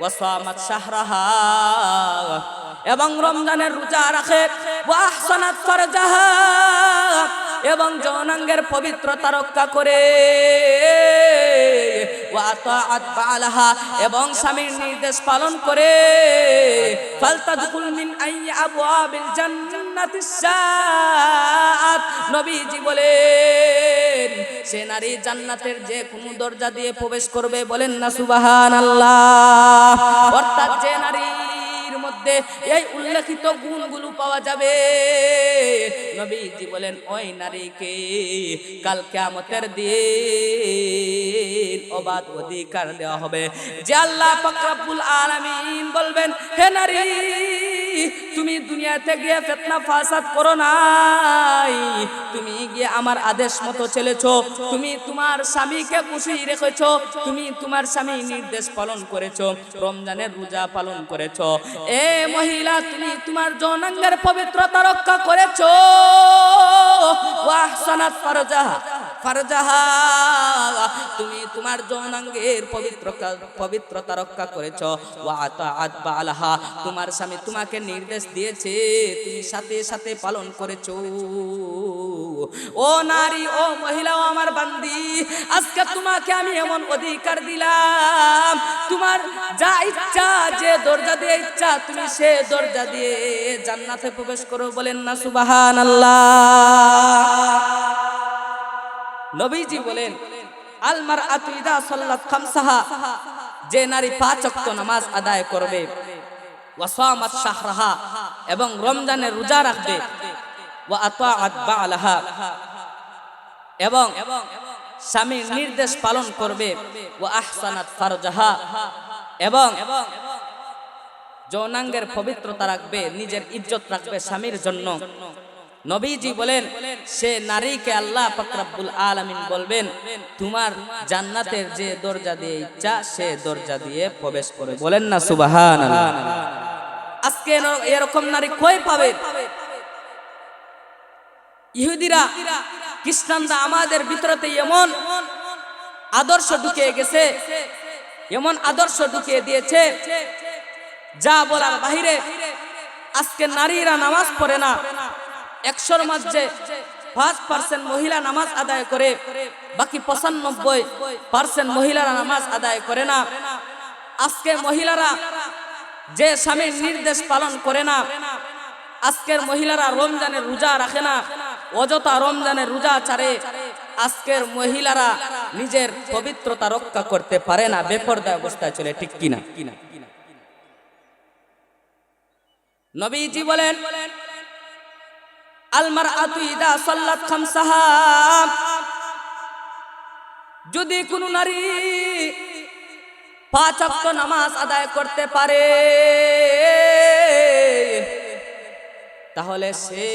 ওয়াসামাত শাহরাহা। এবং রমজানের রোজা রাখে। ওয়াহসানাত ফারজাহা। এবং যৌনাঙ্গের পবিত্রতা রক্ষা করে। এবং স্বামীর নির্দেশ পালন করে। নবীজি বলেন, সে নারী জান্নাতের যে কোন দরজা দিয়ে প্রবেশ করবে বলেন না সুবাহান আল্লাহ অর্থাৎ যে নারীর মধ্যে এই উল্লেখিত গুণগুলো পাওয়া যাবে। নবীজি বলেন, ওই নারীকে কাল কিয়ামতের দিন অবাধ অধিকার দেওয়া হবে। যে আল্লাহ পাক রব্বুল আলামিন বলবেন, হে নারী, তুমি দুনিয়াতে গিয়ে ফিতনা ফাসাদ করো নাই। তুমি গিয়ে আমার আদেশ মতো চলেছো। তুমি তোমার স্বামীকে খুশি রেখেছো। তুমি তোমার স্বামী নির্দেশ পালন করেছ। রমজানের রোজা পালন করেছ। এ মহিলা তুমি তোমার যৌনাঙ্গের পবিত্রতা রক্ষা করেছ। ওয়াহসানাত ফারজাহা। ফারজাহা, তুমি তোমার যৌনাঙ্গের পবিত্রতা পবিত্রতা রক্ষা করেছ। আতাআত তোমার স্বামী তোমাকে নির্দেশ দিয়েছে, তুমি সাথে সাথে পালন করেছ। ও নারী, ও মহিলা, ও আমার বান্দি, আজকে তোমাকে আমি এমন অধিকার দিলাম। তোমার যা ইচ্ছা, যে দরজা দিয়ে ইচ্ছা, তুমি সে দরজা দিয়ে জান্নাতে প্রবেশ করো বলেন না, সুবহানাল্লাহ। নবীজি বলেন আলমার আতুইদা সল্লাত খামসাহা যে নারী পাঁচ ওয়াক্ত নামাজ আদায় করবে, ওয়াসামাত শাহরাহা এবং রমজানের রোজা রাখবে ওয়া আতাআত বালাহা এবং স্বামীর নির্দেশ পালন করবে ও আহসানাত ফারজাহা এবং যৌনাঙ্গের পবিত্রতা রাখবে, নিজের ইজ্জত রাখবে স্বামীর জন্য। নবীজি বলেন, সে নারীকে আল্লাহ পাকরাবুল আলামিন বলবেন, তোমার জান্নাতের যে দরজা দিয়ে ইচ্ছা, সে দরজা দিয়ে প্রবেশ করে। বলেন না সুবাহান আজকে এরকম নারী কই পাবে? ইহুদিরা, খ্রিস্টানরা আমাদের ভিতরতে এমন আদর্শ ঢুকিয়ে গেছে, এমন আদর্শ ঢুকিয়ে দিয়েছে, যা বলার বাহিরে আজকে নারীরা নামাজ পড়ে না। একশোর মাঝে পাঁচ পার্সেন্ট মহিলা নামাজ আদায় করে, বাকি পঁচানব্বই পার্সেন্ট মহিলারা নামাজ আদায় করে না। আজকে মহিলারা যে স্বামীর নির্দেশ পালন করে না, আজকের মহিলারা রমজানের রোজা রাখে না, অযথা রমজানের রোজা ছাড়ে, আজকের মহিলারা নিজের পবিত্রতা রক্ষা করতে পারে না, বেপরদা অবস্থায় চলে, ঠিক কিনা? নবীজি বলেন আলমার আতু ইদা সাল্লাত খামসাহা। যদি কোনো নারী পাঁচ ওয়াক্ত নামাজ আদায় করতে পারে, তাহলে সে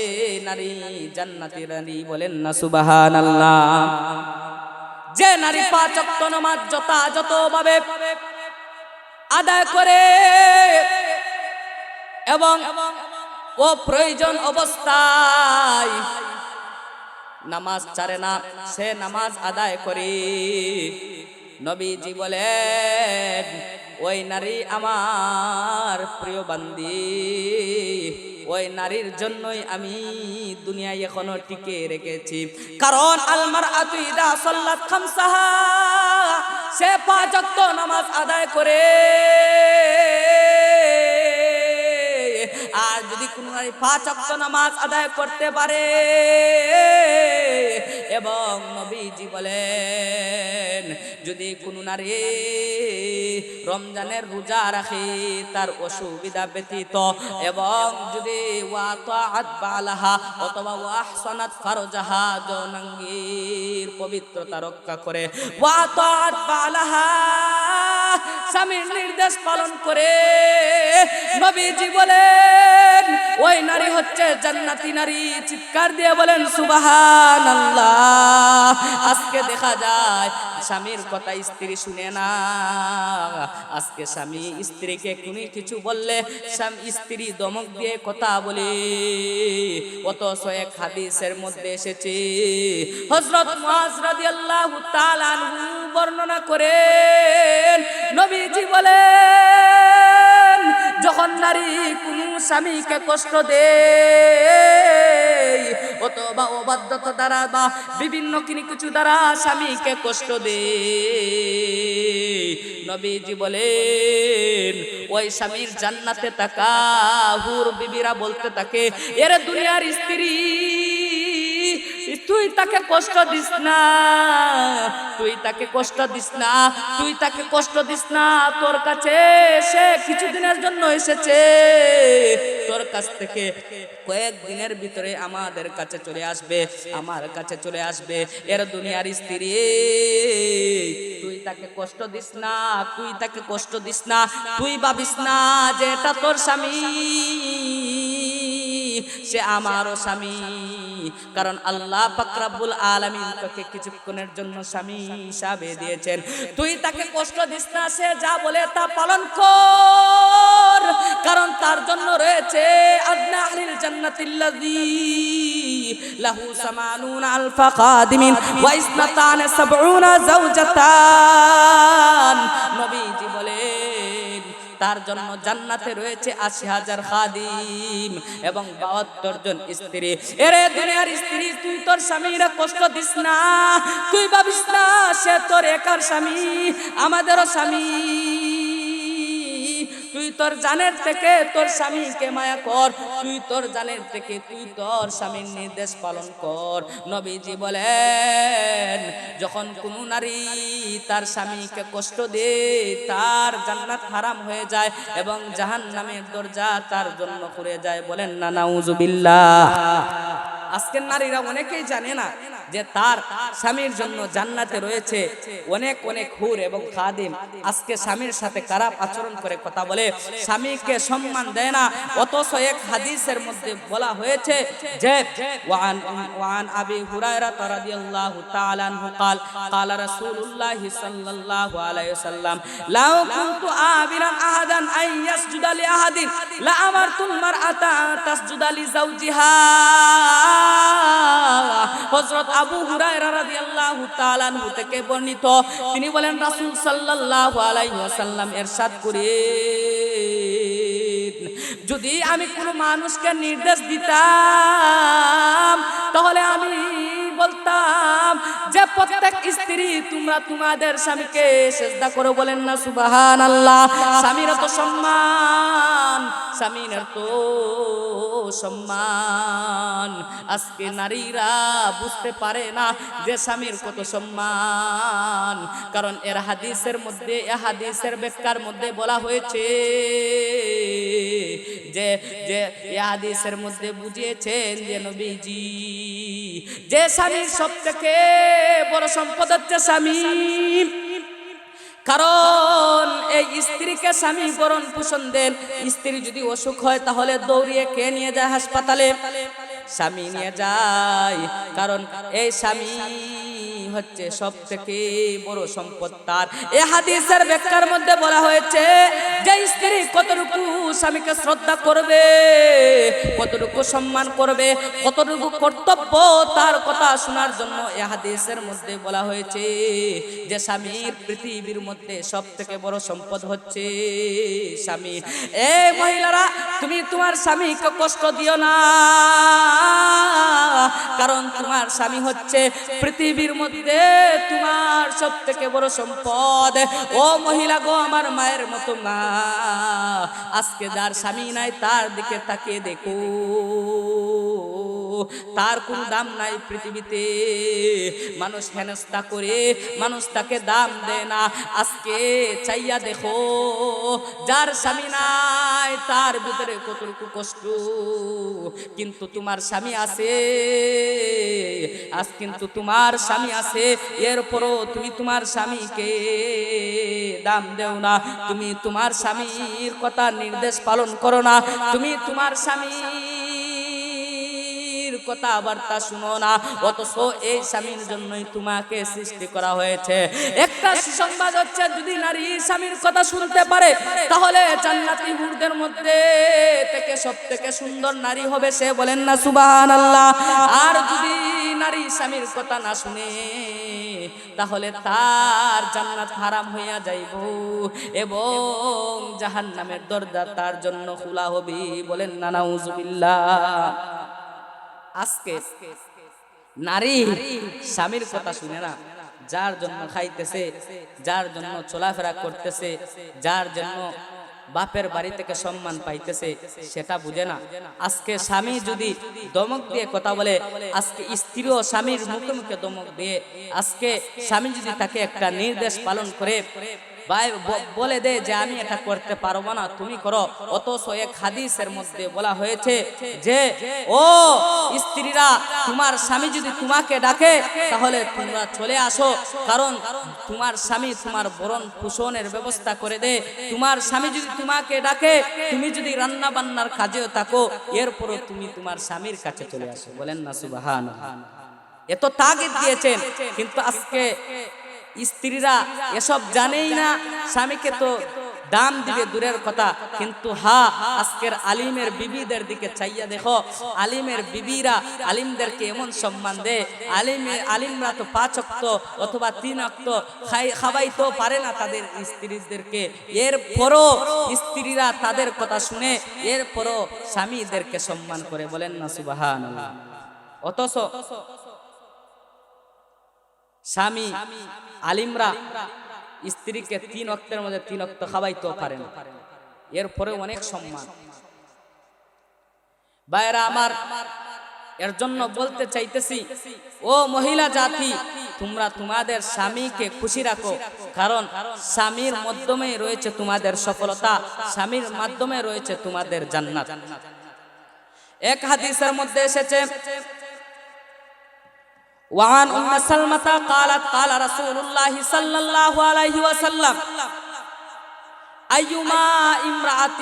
নারী জান্নাতি নারী বলেন না সুবাহান আল্লাহ যে নারী পাঁচ ওয়াক্ত নামাজ যথাযথ ভাবে আদায় করে এবং ও প্রয়োজন অবস্থায়। নামাজ ছাড়ে না, সে নামাজ আদায় করে। নবীজি বলেন, ওই নারী আমার প্রিয় বান্দি, ওই নারীর জন্যই আমি দুনিয়ায় এখনও টিকে রেখেছি। কারণ আলমার আতুইদা সাল্লাত খামসাহা, সে পাঁচ নামাজ আদায় করে। আর যদি কোনো নারী পাঁচ ওয়াক্ত নামাজ আদায় করতে পারে, এবং নবীজি বলেন, যদি কোনো নারী রমজানের রোজা রাখে, তার অসুবিধা ব্যতীত, এবং যদি অথবা ওয়াহসানাত ফারজাহা যৌনাঙ্গীর পবিত্রতা রক্ষা করে, ওয়াতাআত বালাহা স্বামীর নির্দেশ পালন করে। নবীজি বলেন, ওই নারী হচ্ছে জান্নাতি নারী। চিৎকার দিয়ে বলেন সুবাহান আজকে দেখা যায়, স্বামীর কথা স্ত্রী শুনে না। আজকে স্বামী স্ত্রীকে কোনো কিছু বললে, স্বামী স্ত্রী দমক দিয়ে কথা বলে। অথচ এক হাদিসের মধ্যে এসেছে রাদিয়াল্লাহু তাআলা আনহু বর্ণনা করেন নবীজি বলেন, যখন নারী কোন স্বামীকে কষ্ট দেয়, অথবা অবাধ্যতা দ্বারা বা বিভিন্ন কিনি কিছু দ্বারা স্বামীকে কষ্ট দেয়। নবীজি বলেন, ওই স্বামীর জান্নাতে তাকা হুর বিবিরা বলতে থাকে, এর দুনিয়ার স্ত্রী তুই তাকে কষ্ট দিস না, তুই তাকে কষ্ট দিস না, তুই তাকে কষ্ট দিস না। তোর কাছে সে কিছুদিনের জন্য এসেছে। তোর কাছ থেকে কয়েকদিনের ভিতরে আমাদের কাছে চলে আসবে, আমার কাছে চলে আসবে। এর দুনিয়ার স্ত্রী, তুই তাকে কষ্ট দিস না, তুই তাকে কষ্ট দিস না, তুই ভাবিস না যে এটা তোর স্বামী, সে আমারও স্বামী। কারণ আল্লাহ পাকরাবুল আলামিন তোকে কিছুক্ষণের জন্য স্বামী হিসাবে দিয়েছেন। তুই তাকে কষ্ট দিস না, সে যা বলে তা পালন কর। কারণ তার জন্য রয়েছে, আদনা আহলিল লাহু সামানুন ওয়া ইসনাতান সাবউনা নবীজি তার জন্য জান্নাতে রয়েছে আশি হাজার খাদিম এবং বাহাত্তর জন স্ত্রী। এরে দুনিয়ার স্ত্রী, তুই তোর স্বামীরা কষ্ট দিস না। তুই ভাবিস না, সে তোর একার স্বামী, আমাদেরও স্বামী। তুই তোর জানের থেকে তোর স্বামীকে মায়া কর। তুই তোর জানের থেকে তুই তোর স্বামীর নির্দেশ পালন কর। নবীজি বলেন, যখন কোনো নারী তার স্বামীকে কষ্ট দে তার জান্নাত হারাম হয়ে যায় এবং জাহান নামের দরজা তার জন্য করে যায় বলেন, না, নাউজুবিল্লাহ। আজকের নারীরা অনেকেই জানে না যে তার স্বামীর জন্য জান্নাতে রয়েছে অনেক অনেক হুর এবং খাদিম আজকে স্বামীর সাথে খারাপ আচরণ করে কথা বলে স্বামীকে সম্মান দেয় না অথচ এক হাদিসের মধ্যে বলা হয়েছে যে ওয়ান ওয়ান আবি হুরায়রা রাদিয়াল্লাহু তাআলা আনহু قال قال رسول الله صلى الله عليه وسلم لو كنت آمرا أحدا أن يسجد لأحد لأمرت المرأة أن تسجد لزوجها হযরত আবু হুরায়রা রাদিয়াল্লাহু তাআলা আনহু থেকে বর্ণিত। তিনি বলেন, রাসূল সাল্লাল্লাহু আলাইহি ওয়াসাল্লাম ইরশাদ করে যদি আমি কোনো মানুষকে নির্দেশ দিতাম, তাহলে আমি বলতাম, যে প্রত্যেক স্ত্রী তোমরা তোমাদের স্বামীকে সেজদা করো বলেন না সুবাহান আল্লাহ স্বামীর তো সম্মান, স্বামীর তো সম্মান। আজকে নারীরা বুঝতে পারে না যে স্বামীর কত সম্মান, কারণ এর হাদিসের মধ্যে, এ হাদিসের ব্যাখ্যার মধ্যে বলা হয়েছে যে যে হাদিসের মধ্যে বুঝিয়েছেন যে নবীজি, যে স্বামীর সব থেকে বড় সম্পদ হচ্ছে স্বামী। কারণ এই স্ত্রীকে স্বামী বরণ পোষণ দেন। স্ত্রী যদি অসুখ হয় তাহলে দৌড়িয়ে কে নিয়ে যায় হাসপাতালে? স্বামী নিয়ে যায়। কারণ এই স্বামী হচ্ছে সব থেকে বড় সম্পদ তার। এ হাদিসের ব্যাখ্যার মধ্যে বলা হয়েছে, যে স্ত্রী কতটুকু স্বামীকে শ্রদ্ধা করবে, কতটুকু সম্মান করবে, কতটুকু কর্তব্য তার কথা শোনার জন্য এ হাদিসের মধ্যে বলা হয়েছে যে স্বামীর পৃথিবীর মধ্যে সব থেকে বড় সম্পদ হচ্ছে স্বামী। এ মহিলারা, তুমি তোমার স্বামীকে কষ্ট দিও না। কারণ তোমার স্বামী হচ্ছে পৃথিবীর মধ্যে তোমার সব থেকে বড় সম্পদ। ও মহিলা গো, আমার মায়ের মতো মা। আজকে যার স্বামী নাই, তার দিকে তাকিয়ে দেখো। তার কোনো দাম নাই পৃথিবীতে। মানুষ হেনস্থা করে, মানুষ তাকে দাম দেয় না। আজকে চাইয়া দেখো, যার স্বামী নাই, তার ভিতরে কতটুকু কষ্ট। কিন্তু তোমার স্বামী আছে, আজ কিন্তু তোমার স্বামী আছে, এরপরও তুমি তোমার স্বামীকে দাম দেও না। তুমি তোমার স্বামীর কথা নির্দেশ পালন করো না। তুমি তোমার স্বামীর কথাবার্তা শুনো না, অথচ এই স্বামীর জন্যই তোমাকে সৃষ্টি করা হয়েছে। একটা সুসংবাদ হচ্ছে, যদি নারী স্বামীর কথা শুনতে পারে, তাহলে জান্নাতি হুরদের মধ্যে থেকে সব থেকে সুন্দর নারী হবে সে বলেন না সুবাহান আল্লাহ আর যদি নারী স্বামীর কথা না শুনে, তাহলে তার জান্নাত হারাম হইয়া যাইব এবং জাহান্নামের দরজা তার জন্য খোলা হবে বলেন না, নাউজুবিল্লাহ। আজকে নারী স্বামীর কথা শুনে না, যার জন্য খাইতেছে, যার জন্য চলাফেরা করতেছে, যার জন্য বাপের বাড়ি থেকে সম্মান পাইতেছে, সেটা বুঝে না। আজকে স্বামী যদি দমক দিয়ে কথা বলে, আজকে স্ত্রীও স্বামীর মুখে মুখে দমক দিয়ে, আজকে স্বামী যদি তাকে একটা নির্দেশ পালন করে ভাই বলে দে যে আমি এটা করতে পারব না। তুমি করো। অথচ এক হাদিসের মধ্যে বলা হয়েছে যে, ও স্ত্রীরা, তোমার স্বামী যদি তোমাকে ডাকে, তাহলে তোমরা চলে আসো। কারণ তোমার স্বামী তোমার বরণ পোষণের ব্যবস্থা করে দে। তোমার স্বামী যদি তোমাকে ডাকে, তুমি যদি রান্না বান্নার কাজেও থাকো, এরপরও তুমি তোমার স্বামীর কাছে চলে আসো। বলেন না সুবাহান এত তাগিদ দিয়েছেন। কিন্তু আজকে স্ত্রীরা এসব জানেই না, স্বামীকে তো দাম দিবে দূরের কথা। কিন্তু হা, আজকের আলিমের বিবিদের দিকে চাইয়া দেখো, আলিমের বিবিরা আলিমদেরকে এমন সম্মান দেয়। আলিমের আলিমরা তো পাঁচ অক্ত অথবা তিন অক্ত খাই, খাওয়াইতেও পারে না তাদের স্ত্রীদেরকে। এরপরও স্ত্রীরা তাদের কথা শুনে, এরপরও স্বামীদেরকে সম্মান করে বলেন না সুবাহান অথচ স্বামী আলিমরা স্ত্রীকে তিন অক্তের মধ্যে তিন অক্ত খাওয়াইতেও পারেন এরপরে অনেক সম্মান। বাইরা আমার, এর জন্য বলতে চাইতেছি, ও মহিলা জাতি, তোমরা তোমাদের স্বামীকে খুশি রাখো, কারণ স্বামীর মাধ্যমে রয়েছে তোমাদের সফলতা, স্বামীর মাধ্যমে রয়েছে তোমাদের জান্নাত। এক হাদিসের মধ্যে এসেছে وعن أم سلمة قالت قال رسول الله صلى الله عليه وسلم أيما امرأة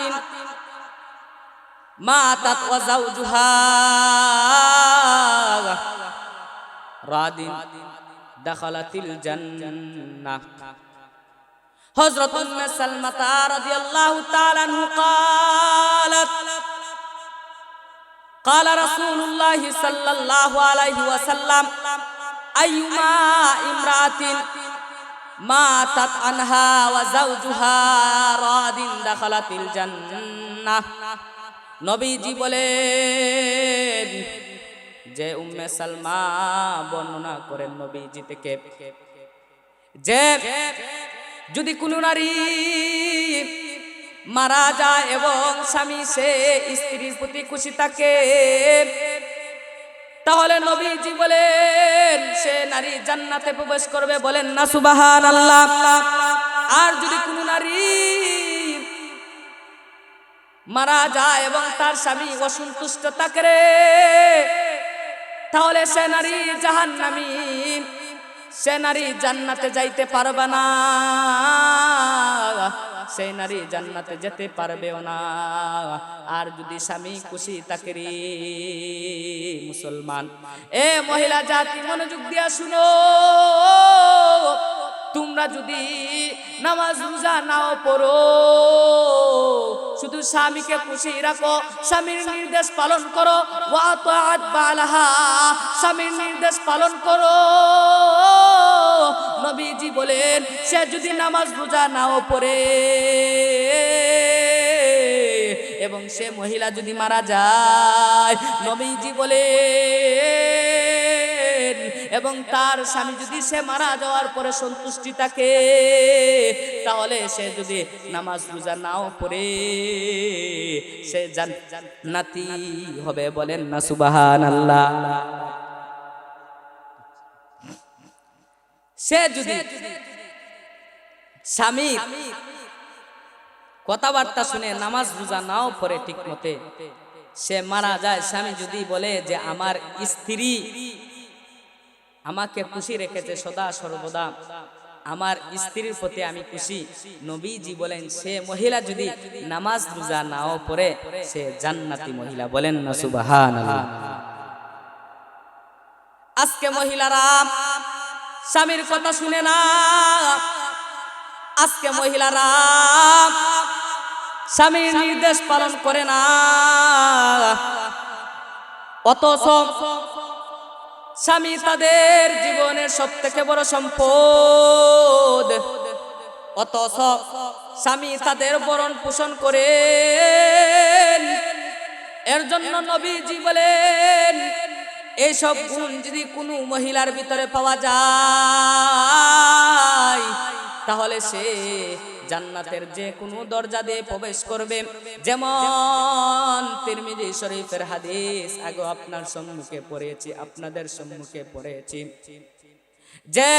ماتت وزوجها راد دخلت الجنة. حضرت أم سلمة رضي الله تعالى عنه قالت قال رسول الله صلى الله عليه وسلم أيما امرأة ماتت عنها وزوجها راد دخلت الجنة নবীজি বলেন যে উম্মে সালমা বর্ণনা করেন নবীজি থেকে যে যদি কোনো নারী মারা যায় এবং স্বামী সে স্ত্রীর প্রতি খুশি থাকে। তাহলে নবীজি বলেন, সে নারী জান্নাতে প্রবেশ করবে বলেন না সুবাহান আল্লাহ আর যদি কোনো নারী মারা যায় এবং তার স্বামী অসন্তুষ্ট থাকে তাহলে সে নারী জাহান্নামী। সে নারী জান্নাতে যাইতে পারবে না। সেই নারী জান্নাতে যেতে পারবেও না। আর যদি স্বামী খুশি থাকে রে, মুসলমান। এ মহিলা জাতি, মনোযোগ দিয়া শুনো। তোমরা যদি নামাজ রোজা নাও পড়ো, শুধু স্বামীকে খুশি রাখো, স্বামীর নির্দেশ পালন করো। ওয়া ওয়াতাআত বালাহা, স্বামীর নির্দেশ পালন করো। নবীজি বলেন, সে যদি নামাজ রোজা নাও পড়ে এবং সে মহিলা যদি মারা যায়, নবীজি বলেন, এবং তার স্বামী যদি সে মারা যাওয়ার পরে সন্তুষ্টি থাকে, তাহলে সে যদি নামাজ রোজা নাও পড়ে, সে জান্নাতি হবে বলেন না সুবাহান আল্লাহ সে যদি স্বামী কথাবার্তা শুনে নামাজ রোজা নাও পড়ে ঠিক মতে সে মারা যায়, স্বামী যদি বলে যে আমার স্ত্রী আমাকে খুশি রেখেছে সদা সর্বদা, আমার স্ত্রীর প্রতি আমি খুশি, নবীজি বলেন, সে মহিলা যদি নামাজ রোজা নাও পড়ে, সে জান্নাতি মহিলা বলেন না সুবাহান আজকে মহিলারা স্বামীর কথা শুনে না। আজকে মহিলারা স্বামীর নির্দেশ পালন করে না। অথচ স্বামী তাদের জীবনের সব থেকে বড় সম্পদ। অথচ স্বামী তাদের বরণ পোষণ করে এর জন্য নবীজি বলেন এসব গুণ যদি কোনো মহিলার ভিতরে পাওয়া যায়, তাহলে সে জান্নাতের যে কোনো দরজা দিয়ে প্রবেশ করবে। যেমন তিরমিজি শরীফের হাদিস, আগে আপনার সম্মুখে পড়েছি, আপনাদের সম্মুখে পড়েছি। যে,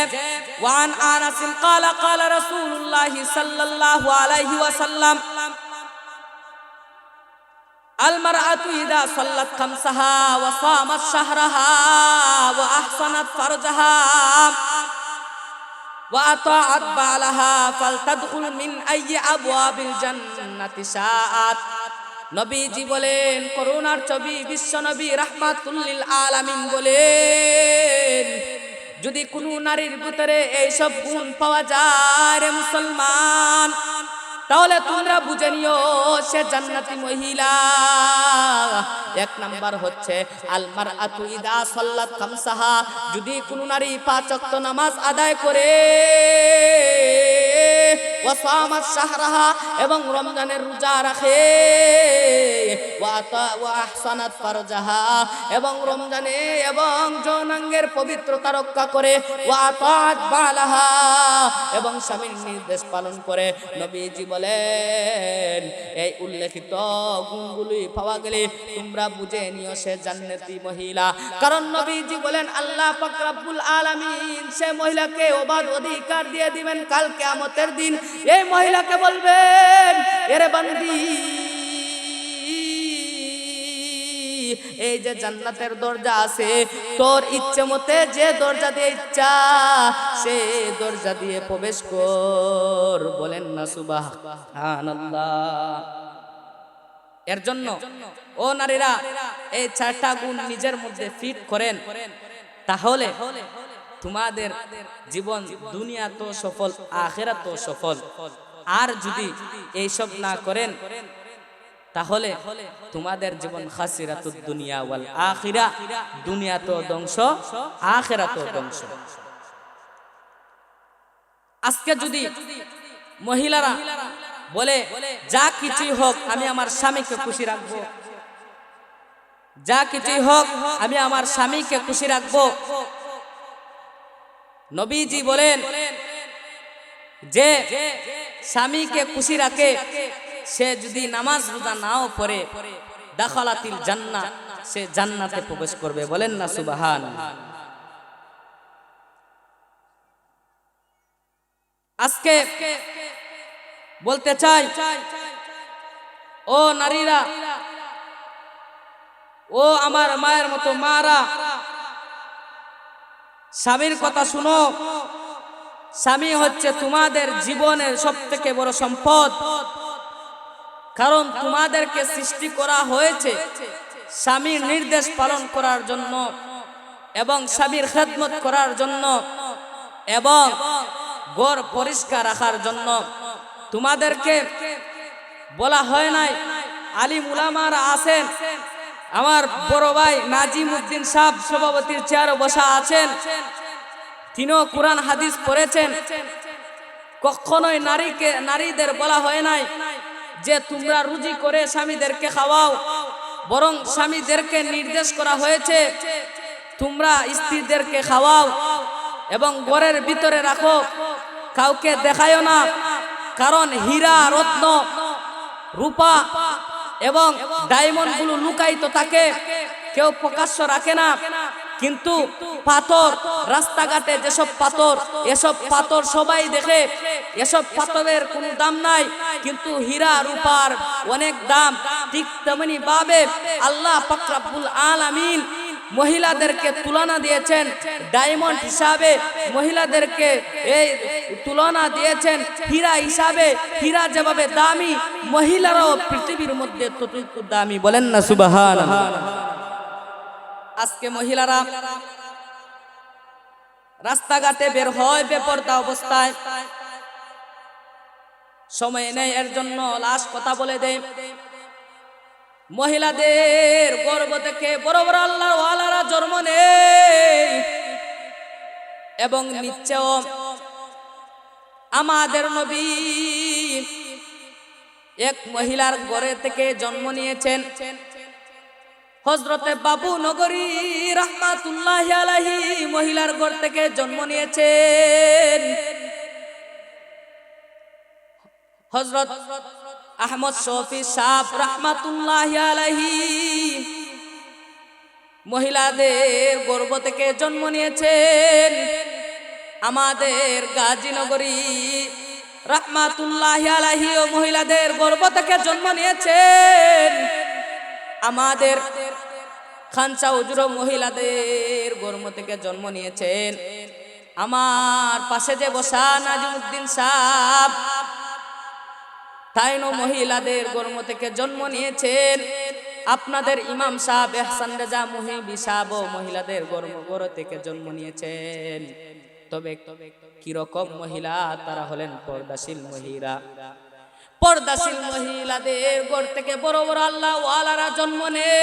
ওয়ান আনাসিন কালা কালা রাসূলুল্লাহি সাল্লাল্লাহু আলাইহি ওয়াসাল্লাম। আলমার আতুইদা সল্লাত খামসাহা ওয়া সামাত শাহরাহা ওয়া আহসানাত ফারজাহা ওয়া আতাআত বালাহা ফালতাদখুল মিন আইয়ি নবীজি বলেন, করুণার ছবি বিশ্বনবী রাহমাতুল্লিল আলামিন বলেন, যদি কোনো নারীর ভিতরে এইসব গুণ পাওয়া যায় রে মুসলমান তাহলে তোমরা বুঝে নিও, সে জান্নাতি মহিলা। এক নাম্বার হচ্ছে আলমার আতু ইদা থামসাহা যদি কোনো নারী পাঁচ ওয়াক্ত নামাজ আদায় করে ওয়াসামাত শাহরাহা এবং রমজানের রোজা রাখে। আহসানাত ফারজাহা এবং রমজানে এবং যৌনাঙ্গের পবিত্রতা রক্ষা করে। ওয়াতাত বালাহা এবং স্বামীর নির্দেশ পালন করে। নবীজি বলেন, এই উল্লেখিত গুণগুলি পাওয়া গেলে তোমরা বুঝে নিও সে জান্নাতি মহিলা। কারণ নবীজি বলেন, আল্লাহ পাক রব্বুল আলামিন সে মহিলাকে অবাধ অধিকার দিয়ে দিবেন। কাল কিয়ামতের দিন এই মহিলাকে বলবেন, এরে বান্দি, এই যে জান্নাতের দরজা আছে, তোর ইচ্ছে মতে যে দরজা দিয়ে ইচ্ছা, সে দরজা দিয়ে প্রবেশ কর। বলেন না সুবাহ এর জন্য, ও নারীরা, এই চারটা গুণ নিজের মধ্যে ফিট করেন। তাহলে তোমাদের জীবন, দুনিয়া তো সফল আখেরা তো সফল। আর যদি এইসব না করেন, তাহলে তোমাদের জীবন খাসিরাতুদ দুনিয়া ওয়াল আখিরা। দুনিয়া তো ধ্বংস আখেরা তো ধ্বংস। আজকে যদি মহিলারা বলে, যা কিছুই হোক, আমি আমার স্বামীকে খুশি রাখব। যা কিছুই হোক, আমি আমার স্বামীকে খুশি রাখব। নবীজি বলেন, যে স্বামীকে খুশি রাখে, সে যদি নামাজ রোজা নাও পড়ে, দাখালাতিল জান্না সে জান্নাতে প্রবেশ করবে। বলেন না, সুবাহান। আজকে বলতে চাই, ও নারীরা, ও আমার মায়ের মতো মারা স্বামীর কথা শুনো। স্বামী হচ্ছে তোমাদের জীবনের সব থেকে বড় সম্পদ। কারণ তোমাদেরকে সৃষ্টি করা হয়েছে স্বামীর নির্দেশ পালন করার জন্য এবং স্বামীর খেদমত করার জন্য এবং গড় পরিষ্কার রাখার জন্য। তোমাদেরকে বলা হয় নাই আলী মুলামারা আছেন আমার বড় ভাই নাজিম উদ্দিন সাহ সভাপতির চেয়ারে বসা আছেন। তিনিও কোরআন, হাদিস পড়েছেন। কখনোই নারীকে, নারীদের বলা হয় নাই যে তোমরা রুজি করে স্বামীদেরকে খাওয়াও, বরং স্বামীদেরকে নির্দেশ করা হয়েছে, তোমরা স্ত্রীদেরকে খাওয়াও এবং ঘরের ভিতরে রাখো, কাউকে দেখায়ও না। কারণ হীরা, রত্ন, রূপা এবং ডায়মন্ডগুলো লুকায়িত থাকে। কেউ প্রকাশ্য রাখে না। কিন্তু পাথর, রাস্তাঘাটে যেসব পাথর, এসব পাথর সবাই দেখে। এসব পাথরের কোনো দাম নাই। কিন্তু হীরা, রূপার অনেক দাম। ঠিক তেমনি ভাবে আল্লাহ পাকরাবুল আলামিন মহিলাদেরকে তুলনা দিয়েছেন ডায়মন্ড হিসাবে মহিলাদেরকে এই তুলনা দিয়েছেন, হীরা হিসাবে, হীরা যেভাবে দামি, মহিলারাও পৃথিবীর মধ্যে ততটুকু দামি, বলেন না সুবাহান আজকে মহিলারা রাস্তাঘাটে বের হয় বেপরদা অবস্থায়। সময় নেই, এর জন্য লাশ কথা বলে দেয়। মহিলাদের গর্ব থেকে বড় বড় আল্লাহর ওয়ালারা জন্ম নেই এবং নিশ্চয় আমাদের নবী এক মহিলার ঘরে থেকে জন্ম নিয়েছেন। হজরতে বাবু নগরী রহমাতুল্লাহ আলাহি মহিলার ঘর থেকে জন্ম নিয়েছেন। হজরত আহমদ শফি সাহ রহমাতুল্লাহ আলাহি মহিলাদের গর্ব থেকে জন্ম নিয়েছেন আমাদের গাজীনগরী রহমাতুল্লাহ আলাহি ও মহিলাদের গর্ব থেকে জন্ম নিয়েছেন আমাদের খানসা উজুর মহিলাদের গর্ব থেকে জন্ম নিয়েছেন। আমার পাশে যে বসা নাজিমুদ্দিন সাহ তাইনো মহিলাদের গর্ম থেকে জন্ম নিয়েছেন। আপনাদের ইমাম সাহেব এহসান রেজা মুহিবি সাহেব মহিলাদের গর্ম গর থেকে জন্ম নিয়েছেন। তবে কীরকম মহিলা তারা হলেন পর্দাশীল মহিলা। পর্দাশীল মহিলাদের গড় থেকে বড় বড় আল্লাহ ওয়ালারা জন্ম নেই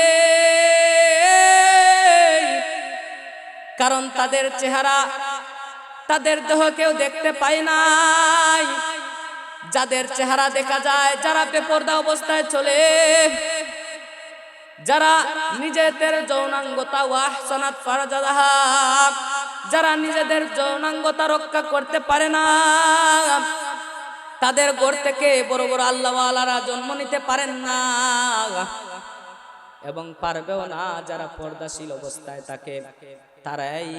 কারণ তাদের চেহারা, তাদের দেহ কেউ দেখতে পায় নাই। যাদের চেহারা দেখা যায়, যারা বেপর্দা অবস্থায় চলে, যারা নিজেদের যৌনাঙ্গতা ওয়াহসানাত ফারাজাহা যারা নিজেদের যৌনাঙ্গতা রক্ষা করতে পারে না, তাদের ঘর থেকে বড় বড় আল্লাহওয়ালারা জন্ম নিতে পারেন না। এবং পারবেও না যারা পর্দাশীল অবস্থায় থাকে। তারাই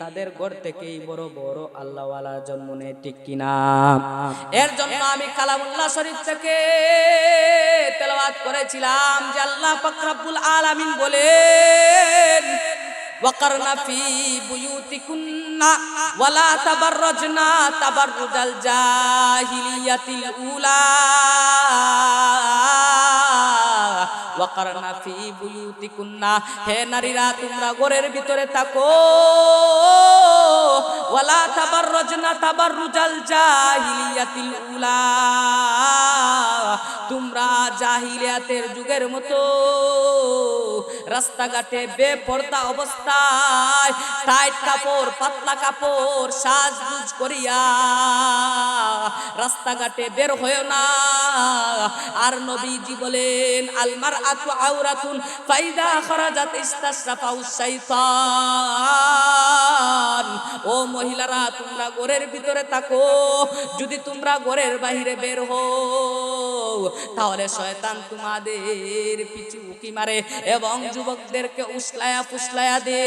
তাদের ঘর থেকেই বড় বড় আল্লাহওয়ালা জন্ম নেয় ঠিক কিনা এর জন্য আমি কালামুল্লাহ শরীফ থেকে তেলাওয়াত করেছিলাম যে আল্লাহ পাকরাবুল আলামিন বলেন وقرن في بيوتكن ولا تبرجن تبرج الجاهلية الأولى ওয়াকারনা ফি বুয়ুতিকুন্না। হে নারীরা তোমরা ঘরের ভিতরে থাকো। ওয়ালা তাবাররুজনা তাবাররুজাল জাহিলিয়াতিল উলা। তোমরা জাহিলিয়াতের যুগের মতো রাস্তাঘাটে বেপর্দা অবস্থায় টাইট কাপড়, পাতলা কাপড় সাজগুজ করিয়া রাস্তাঘাটে বের হয়েও না। আর নবীজি বলেন আলমার আতু আউরাতুন ফাইদা খরাজাত ইস্তাসরাফাউ শাইতান ও মহিলারা, তোমরা ঘরের ভিতরে থাকো। যদি তোমরা ঘরের বাইরে বের হও তাহলে শয়তান তোমাদের পিছু উকি মারে এবং যুবকদেরকে উসলায়া ফুসলায়া দে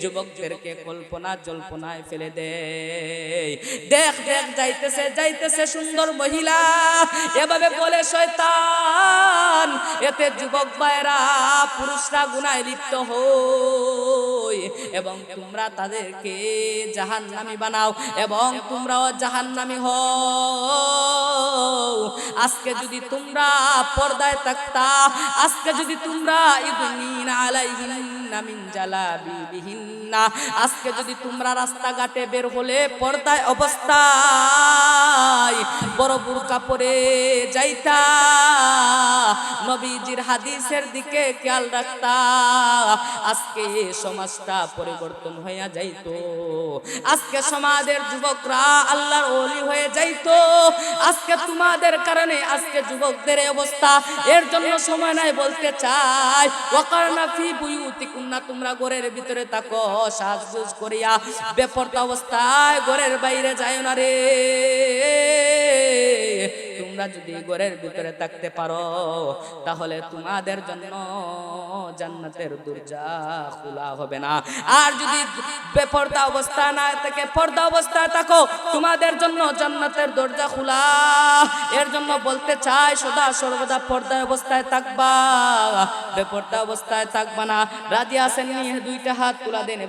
যুবকদেরকে কল্পনা জল্পনায় ফেলে দে দেখ দেখ, যাইতেছে যাইতেছে সুন্দর মহিলা। এভাবে বলে শয়তান, এতে যুবক ভাইরা পুরুষরা গুনায় লিপ্ত হই। এবং তোমরা তাদেরকে জাহান্নামি বানাও এবং তোমরাও জাহান্নামি হও। আজকে যদি তোমরা পর্দায় থাকতা আজকে যদি তোমরা ইদনিন আলাইহিন্না মিন জালাবিবিহিন্না আজকে যদি তোমরা রাস্তাঘাটে বের হলে পর্দায় অবস্থায় বড় বুরকা পরে যাইতা। নবীজির হাদিসের দিকে খেয়াল রাখতা। আজকে সমাজটা পরিবর্তন হইয়া যাইতো। আজকে সমাজের যুবকরা আল্লাহর ওলি হয়ে যাইতো। আজকে তোমাদের কারণে আজকে যুবকদের অবস্থা। এর জন্য সময় নাই বলতে চাই। ওয়াকারনা ফি বুয়ুতিকুন্না, তোমরা ঘরের ভিতরে থাকো। সাজগুজ করিয়া বেপরতা অবস্থায় ঘরের বাইরে যায় না রে। তোমরা যদি ঘরের ভিতরে থাকতে পারো, তাহলে তোমাদের জন্য জান্নাতের দরজা খোলা হবে না। আর যদি বেপর্দা অবস্থা না থেকে, পর্দা অবস্থায় থাকো, তোমাদের জন্য জান্নাতের দরজা খোলা। এর জন্য বলতে চাই, সদা সর্বদা পর্দা অবস্থায় থাকবা। বেপর্দা অবস্থায় থাকবা না। রাজি আছেন নিয়ে দুইটা হাত তুলা দেন।